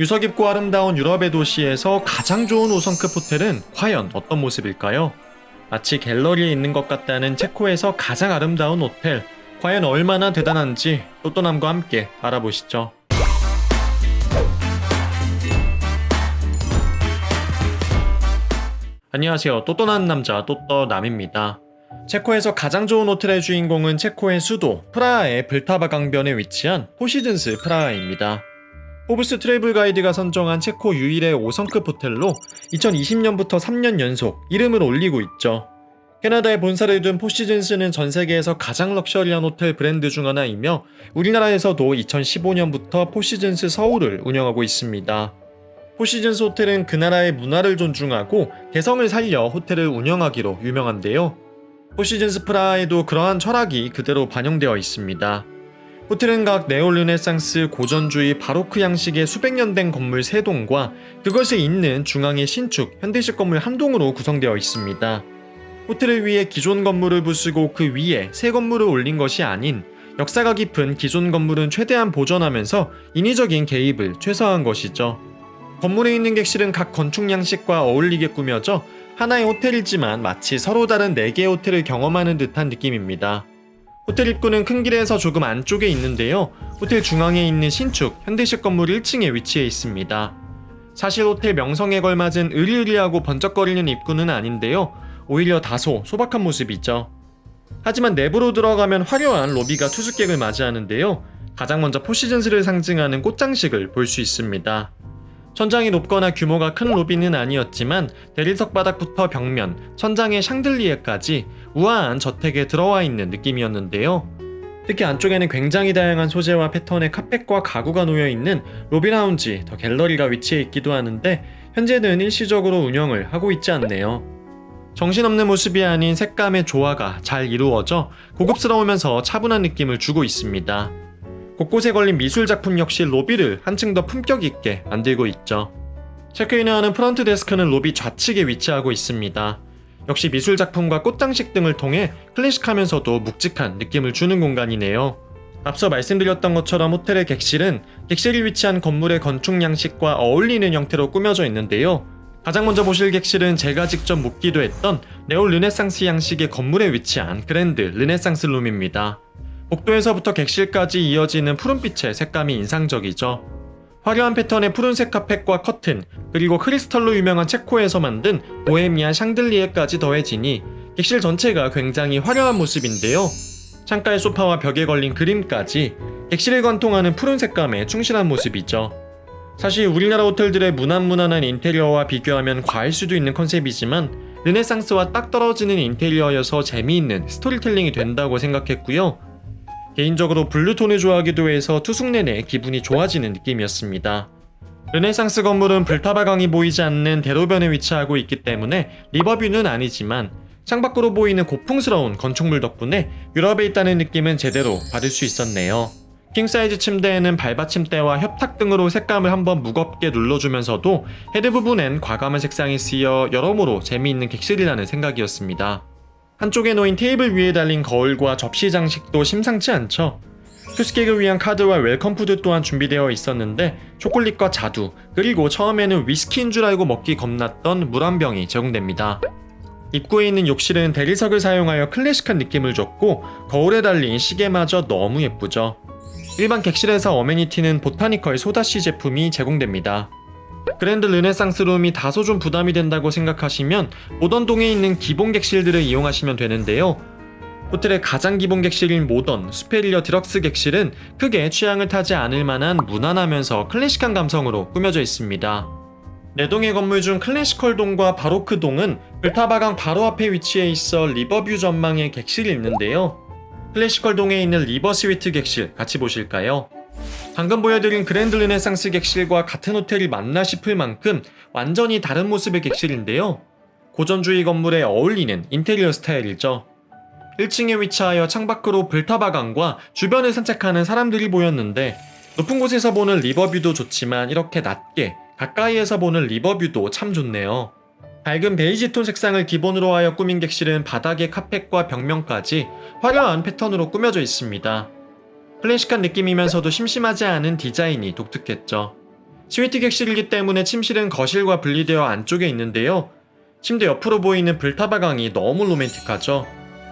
유서 깊고 아름다운 유럽의 도시에서 가장 좋은 5성급 호텔은 과연 어떤 모습일까요? 마치 갤러리에 있는 것 같다는 체코에서 가장 아름다운 호텔. 과연 얼마나 대단한지 또또남과 함께 알아보시죠. 안녕하세요. 또또난 남자 또떠남입니다. 체코에서 가장 좋은 호텔의 주인공은 체코의 수도 프라하의 블타바 강변에 위치한 포시즌스 프라하입니다. 포브스 트래블 가이드가 선정한 체코 유일의 5성급 호텔로 2020년부터 3년 연속 이름을 올리고 있죠. 캐나다에 본사를 둔 포시즌스는 전 세계에서 가장 럭셔리한 호텔 브랜드 중 하나이며 우리나라에서도 2015년부터 포시즌스 서울을 운영하고 있습니다. 포시즌스 호텔은 그 나라의 문화를 존중하고 개성을 살려 호텔을 운영하기로 유명한데요. 포시즌스 프라하에도 그러한 철학이 그대로 반영되어 있습니다. 호텔은 각 네올르네상스 고전주의 바로크 양식의 수백 년 된 건물 3동과 그것에 있는 중앙의 신축 현대식 건물 한 동으로 구성되어 있습니다. 호텔을 위해 기존 건물을 부수고 그 위에 새 건물을 올린 것이 아닌 역사가 깊은 기존 건물은 최대한 보존하면서 인위적인 개입을 최소화한 것이죠. 건물에 있는 객실은 각 건축 양식과 어울리게 꾸며져 하나의 호텔이지만 마치 서로 다른 4개의 호텔을 경험하는 듯한 느낌입니다. 호텔 입구는 큰 길에서 조금 안쪽에 있는데요. 호텔 중앙에 있는 신축 현대식 건물 1층에 위치해 있습니다. 사실 호텔 명성에 걸맞은 으리으리하고 번쩍거리는 입구는 아닌데요. 오히려 다소 소박한 모습이죠. 하지만 내부로 들어가면 화려한 로비가 투숙객을 맞이하는데요. 가장 먼저 포시즌스를 상징하는 꽃장식을 볼 수 있습니다. 천장이 높거나 규모가 큰 로비는 아니었지만 대리석 바닥부터 벽면, 천장의 샹들리에까지 우아한 저택에 들어와 있는 느낌이었는데요. 특히 안쪽에는 굉장히 다양한 소재와 패턴의 카펫과 가구가 놓여 있는 로비 라운지, 더 갤러리가 위치해 있기도 하는데 현재는 일시적으로 운영을 하고 있지 않네요. 정신없는 모습이 아닌 색감의 조화가 잘 이루어져 고급스러우면서 차분한 느낌을 주고 있습니다. 곳곳에 걸린 미술 작품 역시 로비를 한층 더 품격 있게 만들고 있죠. 체크인을 하는 프런트 데스크는 로비 좌측에 위치하고 있습니다. 역시 미술 작품과 꽃장식 등을 통해 클래식하면서도 묵직한 느낌을 주는 공간이네요. 앞서 말씀드렸던 것처럼 호텔의 객실은 객실이 위치한 건물의 건축 양식과 어울리는 형태로 꾸며져 있는데요. 가장 먼저 보실 객실은 제가 직접 묵기도 했던 네오 르네상스 양식의 건물에 위치한 그랜드 르네상스 룸입니다. 복도에서부터 객실까지 이어지는 푸른빛의 색감이 인상적이죠. 화려한 패턴의 푸른색 카펫과 커튼, 그리고 크리스탈로 유명한 체코에서 만든 보헤미안 샹들리에까지 더해지니 객실 전체가 굉장히 화려한 모습인데요. 창가의 소파와 벽에 걸린 그림까지 객실을 관통하는 푸른 색감에 충실한 모습이죠. 사실 우리나라 호텔들의 무난무난한 인테리어와 비교하면 과할 수도 있는 컨셉이지만 르네상스와 딱 떨어지는 인테리어여서 재미있는 스토리텔링이 된다고 생각했고요. 개인적으로 블루톤을 좋아하기도 해서 투숙 내내 기분이 좋아지는 느낌이었습니다. 르네상스 건물은 불타바강이 보이지 않는 대로변에 위치하고 있기 때문에 리버뷰는 아니지만 창밖으로 보이는 고풍스러운 건축물 덕분에 유럽에 있다는 느낌은 제대로 받을 수 있었네요. 킹사이즈 침대에는 발받침대와 협탁 등으로 색감을 한번 무겁게 눌러주면서도 헤드 부분엔 과감한 색상이 쓰여 여러모로 재미있는 객실이라는 생각이었습니다. 한쪽에 놓인 테이블 위에 달린 거울과 접시 장식도 심상치 않죠. 투스객을 위한 카드와 웰컴 푸드 또한 준비되어 있었는데 초콜릿과 자두 그리고 처음에는 위스키인 줄 알고 먹기 겁났던 물 한 병이 제공됩니다. 입구에 있는 욕실은 대리석을 사용하여 클래식한 느낌을 줬고 거울에 달린 시계마저 너무 예쁘죠. 일반 객실에서 어메니티는 보타니컬 소다씨 제품이 제공됩니다. 그랜드 르네상스 룸이 다소 좀 부담이 된다고 생각하시면 모던동에 있는 기본 객실들을 이용하시면 되는데요. 호텔의 가장 기본 객실인 모던, 수페리어 디럭스 객실은 크게 취향을 타지 않을 만한 무난하면서 클래식한 감성으로 꾸며져 있습니다. 네 동의 건물 중 클래시컬 동과 바로크 동은 불타바강 바로 앞에 위치해 있어 리버뷰 전망의 객실이 있는데요. 클래시컬 동에 있는 리버 스위트 객실 같이 보실까요? 방금 보여드린 그랜드 르네상스 객실과 같은 호텔이 맞나 싶을 만큼 완전히 다른 모습의 객실인데요. 고전주의 건물에 어울리는 인테리어 스타일이죠. 1층에 위치하여 창밖으로 불타바강과 주변을 산책하는 사람들이 보였는데 높은 곳에서 보는 리버뷰도 좋지만 이렇게 낮게 가까이에서 보는 리버뷰도 참 좋네요. 밝은 베이지 톤 색상을 기본으로 하여 꾸민 객실은 바닥의 카펫과 벽면까지 화려한 패턴으로 꾸며져 있습니다. 클래식한 느낌이면서도 심심하지 않은 디자인이 독특했죠. 스위트 객실이기 때문에 침실은 거실과 분리되어 안쪽에 있는데요. 침대 옆으로 보이는 불타바강이 너무 로맨틱하죠.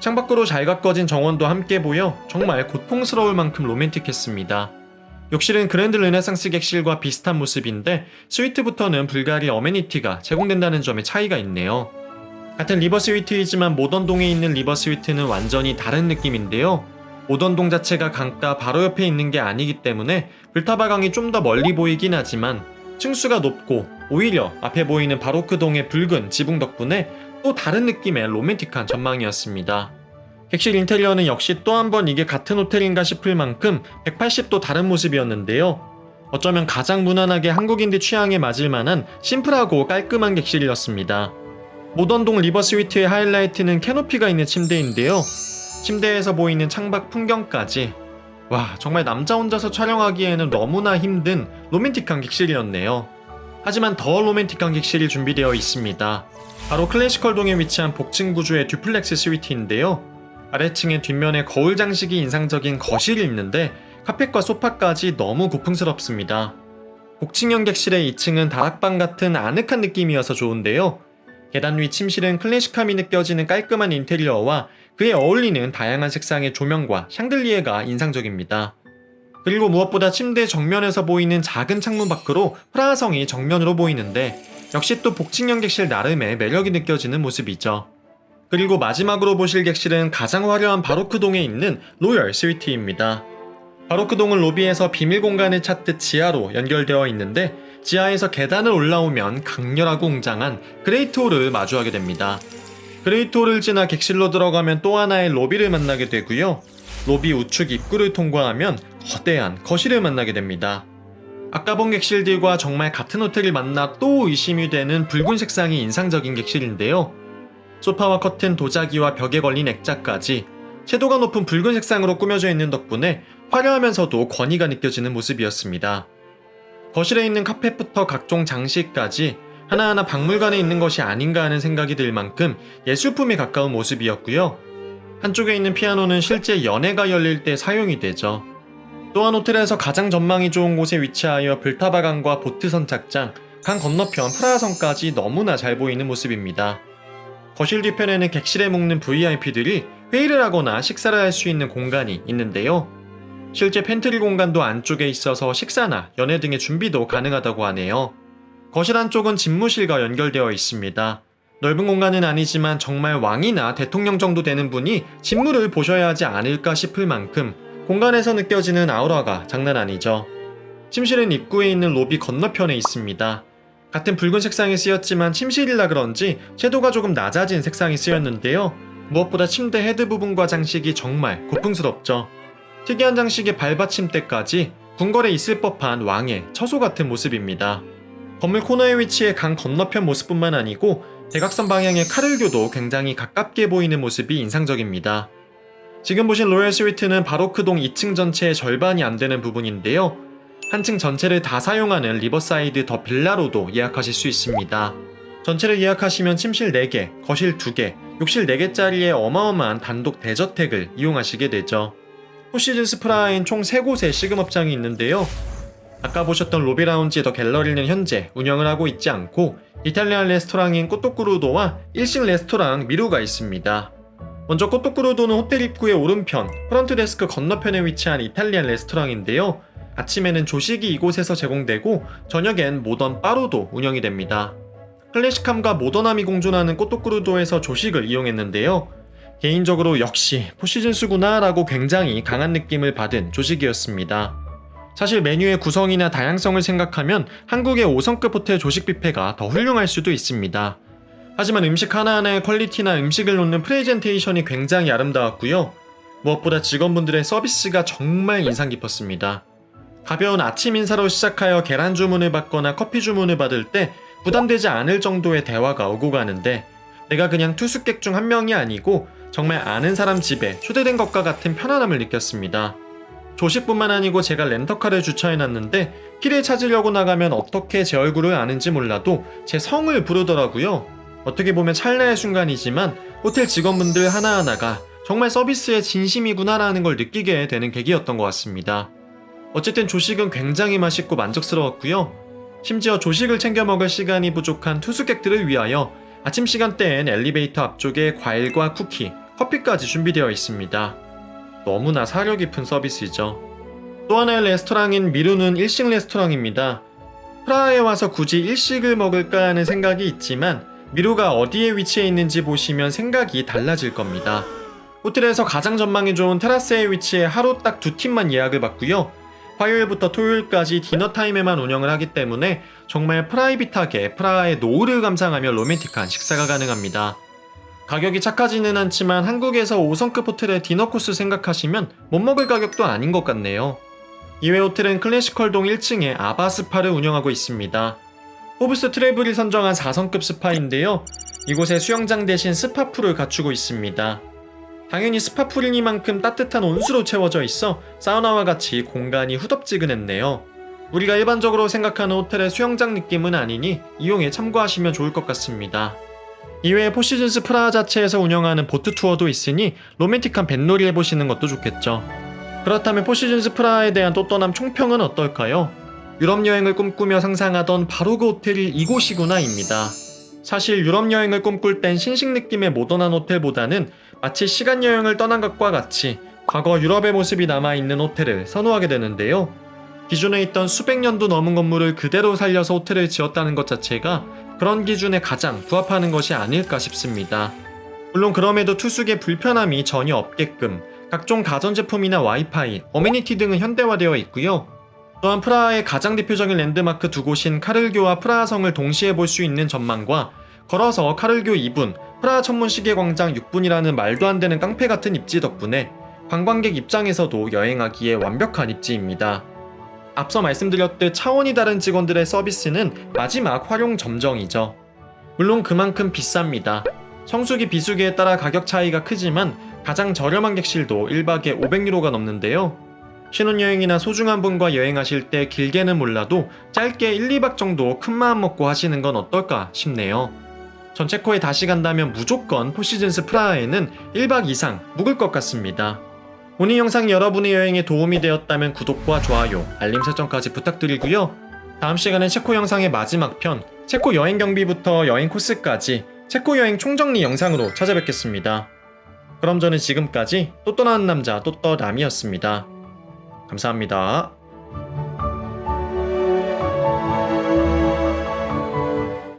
창밖으로 잘 가꿔진 정원도 함께 보여 정말 고통스러울 만큼 로맨틱했습니다. 욕실은 그랜드 르네상스 객실과 비슷한 모습인데 스위트부터는 불가리 어메니티가 제공된다는 점에 차이가 있네요. 같은 리버 스위트이지만 모던 동에 있는 리버 스위트는 완전히 다른 느낌인데요. 모던동 자체가 강가 바로 옆에 있는 게 아니기 때문에 불타바강이 좀 더 멀리 보이긴 하지만 층수가 높고 오히려 앞에 보이는 바로크동의 붉은 지붕 덕분에 또 다른 느낌의 로맨틱한 전망이었습니다. 객실 인테리어는 역시 또 한 번 이게 같은 호텔인가 싶을 만큼 180도 다른 모습이었는데요. 어쩌면 가장 무난하게 한국인들 취향에 맞을 만한 심플하고 깔끔한 객실이었습니다. 모던동 리버 스위트의 하이라이트는 캐노피가 있는 침대인데요. 침대에서 보이는 창밖 풍경까지 와 정말 남자 혼자서 촬영하기에는 너무나 힘든 로맨틱한 객실이었네요. 하지만 더 로맨틱한 객실이 준비되어 있습니다. 바로 클래시컬 동에 위치한 복층 구조의 듀플렉스 스위트인데요. 아래층에 뒷면에 거울 장식이 인상적인 거실이 있는데 카펫과 소파까지 너무 고풍스럽습니다. 복층형 객실의 2층은 다락방 같은 아늑한 느낌이어서 좋은데요. 계단 위 침실은 클래식함이 느껴지는 깔끔한 인테리어와 그에 어울리는 다양한 색상의 조명과 샹들리에가 인상적입니다. 그리고 무엇보다 침대 정면에서 보이는 작은 창문 밖으로 프라하성이 정면으로 보이는데 역시 또 복층형 객실 나름의 매력이 느껴지는 모습이죠. 그리고 마지막으로 보실 객실은 가장 화려한 바로크동에 있는 로열 스위트입니다. 바로크동은 로비에서 비밀 공간을 찾듯 지하로 연결되어 있는데 지하에서 계단을 올라오면 강렬하고 웅장한 그레이트 홀을 마주하게 됩니다. 그레이트홀을 지나 객실로 들어가면 또 하나의 로비를 만나게 되고요. 로비 우측 입구를 통과하면 거대한 거실을 만나게 됩니다. 아까 본 객실들과 정말 같은 호텔을 만나 또 의심이 되는 붉은 색상이 인상적인 객실인데요. 소파와 커튼, 도자기와 벽에 걸린 액자까지 채도가 높은 붉은 색상으로 꾸며져 있는 덕분에 화려하면서도 권위가 느껴지는 모습이었습니다. 거실에 있는 카펫부터 각종 장식까지 하나하나 박물관에 있는 것이 아닌가 하는 생각이 들 만큼 예술품에 가까운 모습이었고요. 한쪽에 있는 피아노는 실제 연회가 열릴 때 사용이 되죠. 또한 호텔에서 가장 전망이 좋은 곳에 위치하여 불타바강과 보트 선 착장, 강 건너편 프라하성까지 너무나 잘 보이는 모습입니다. 거실 뒤편에는 객실에 묵는 VIP들이 회의를 하거나 식사를 할 수 있는 공간이 있는데요. 실제 팬트리 공간도 안쪽에 있어서 식사나 연애 등의 준비도 가능하다고 하네요. 거실 안쪽은 집무실과 연결되어 있습니다. 넓은 공간은 아니지만 정말 왕이나 대통령 정도 되는 분이 집무를 보셔야 하지 않을까 싶을 만큼 공간에서 느껴지는 아우라가 장난 아니죠. 침실은 입구에 있는 로비 건너편에 있습니다. 같은 붉은 색상이 쓰였지만 침실이라 그런지 채도가 조금 낮아진 색상이 쓰였는데요. 무엇보다 침대 헤드 부분과 장식이 정말 고풍스럽죠. 특이한 장식의 발받침대까지 궁궐에 있을 법한 왕의 처소 같은 모습입니다. 건물 코너에 위치해 강 건너편 모습뿐만 아니고 대각선 방향의 카를교도 굉장히 가깝게 보이는 모습이 인상적입니다. 지금 보신 로얄 스위트는 바로크동 2층 전체의 절반이 안 되는 부분인데요. 한 층 전체를 다 사용하는 리버사이드 더 빌라로도 예약하실 수 있습니다. 전체를 예약하시면 침실 4개, 거실 2개, 욕실 4개짜리의 어마어마한 단독 대저택을 이용하시게 되죠. 포시즌스 프라하엔 총 3곳의 시금업장이 있는데요. 아까 보셨던 로비 라운지 더 갤러리는 현재 운영을 하고 있지 않고 이탈리안 레스토랑인 꼬토꾸루도와 일식 레스토랑 미루가 있습니다. 먼저 꼬토꾸루도는 호텔 입구의 오른편 프런트 데스크 건너편에 위치한 이탈리안 레스토랑인데요. 아침에는 조식이 이곳에서 제공되고 저녁엔 모던 바로도 운영이 됩니다. 클래식함과 모던함이 공존하는 꼬토꾸루도에서 조식을 이용했는데요. 개인적으로 역시 포시즌스구나 라고 굉장히 강한 느낌을 받은 조식이었습니다. 사실 메뉴의 구성이나 다양성을 생각하면 한국의 5성급 호텔 조식 뷔페가 더 훌륭할 수도 있습니다. 하지만 음식 하나하나의 퀄리티나 음식을 놓는 프레젠테이션이 굉장히 아름다웠고요. 무엇보다 직원분들의 서비스가 정말 인상 깊었습니다. 가벼운 아침 인사로 시작하여 계란 주문을 받거나 커피 주문을 받을 때 부담되지 않을 정도의 대화가 오고 가는데 내가 그냥 투숙객 중 한 명이 아니고 정말 아는 사람 집에 초대된 것과 같은 편안함을 느꼈습니다. 조식뿐만 아니고 제가 렌터카를 주차해놨는데 키를 찾으려고 나가면 어떻게 제 얼굴을 아는지 몰라도 제 성을 부르더라고요. 어떻게 보면 찰나의 순간이지만 호텔 직원분들 하나하나가 정말 서비스에 진심이구나라는 걸 느끼게 되는 계기였던 것 같습니다. 어쨌든 조식은 굉장히 맛있고 만족스러웠고요. 심지어 조식을 챙겨 먹을 시간이 부족한 투숙객들을 위하여 아침 시간대엔 엘리베이터 앞쪽에 과일과 쿠키, 커피까지 준비되어 있습니다. 너무나 사려 깊은 서비스죠. 또 하나의 레스토랑인 미루는 일식 레스토랑입니다. 프라하에 와서 굳이 일식을 먹을까 하는 생각이 있지만 미루가 어디에 위치해 있는지 보시면 생각이 달라질 겁니다. 호텔에서 가장 전망이 좋은 테라스에 위치해 하루 딱 두 팀만 예약을 받고요. 화요일부터 토요일까지 디너 타임에만 운영을 하기 때문에 정말 프라이빗하게 프라하의 노을을 감상하며 로맨틱한 식사가 가능합니다. 가격이 착하지는 않지만 한국에서 5성급 호텔의 디너 코스 생각하시면 못 먹을 가격도 아닌 것 같네요. 이외 호텔은 클래시컬동 1층에 아바 스파를 운영하고 있습니다. 호브스 트래블이 선정한 4성급 스파인데요. 이곳에 수영장 대신 스파풀을 갖추고 있습니다. 당연히 스파풀이니만큼 따뜻한 온수로 채워져 있어 사우나와 같이 공간이 후덥지근했네요. 우리가 일반적으로 생각하는 호텔의 수영장 느낌은 아니니 이용에 참고하시면 좋을 것 같습니다. 이외에 포시즌스 프라하 자체에서 운영하는 보트 투어도 있으니 로맨틱한 뱃놀이 해보시는 것도 좋겠죠. 그렇다면 포시즌스 프라하에 대한 또 떠남 총평은 어떨까요? 유럽 여행을 꿈꾸며 상상하던 바로 그 호텔이 이곳이구나입니다. 사실 유럽 여행을 꿈꿀 땐 신식 느낌의 모던한 호텔보다는 마치 시간 여행을 떠난 것과 같이 과거 유럽의 모습이 남아있는 호텔을 선호하게 되는데요. 기존에 있던 수백 년도 넘은 건물을 그대로 살려서 호텔을 지었다는 것 자체가 그런 기준에 가장 부합하는 것이 아닐까 싶습니다. 물론 그럼에도 투숙의 불편함이 전혀 없게끔 각종 가전제품이나 와이파이, 어메니티 등은 현대화되어 있고요. 또한 프라하의 가장 대표적인 랜드마크 두 곳인 카를교와 프라하성을 동시에 볼 수 있는 전망과 걸어서 카를교 2분, 프라하 천문 시계 광장 6분이라는 말도 안 되는 깡패 같은 입지 덕분에 관광객 입장에서도 여행하기에 완벽한 입지입니다. 앞서 말씀드렸듯 차원이 다른 직원들의 서비스는 마지막 활용 점정이죠. 물론 그만큼 비쌉니다. 성수기 비수기에 따라 가격 차이가 크지만 가장 저렴한 객실도 1박에 500유로가 넘는데요. 신혼여행이나 소중한 분과 여행하실 때 길게는 몰라도 짧게 1, 2박 정도 큰 마음 먹고 하시는 건 어떨까 싶네요. 전체코에 다시 간다면 무조건 포시즌스 프라하에는 1박 이상 묵을 것 같습니다. 오늘 영상 여러분의 여행에 도움이 되었다면 구독과 좋아요, 알림 설정까지 부탁드리고요. 다음 시간엔 체코 영상의 마지막 편, 체코 여행 경비부터 여행 코스까지 체코 여행 총정리 영상으로 찾아뵙겠습니다. 그럼 저는 지금까지 또 떠나는 남자 또떠남이었습니다. 감사합니다.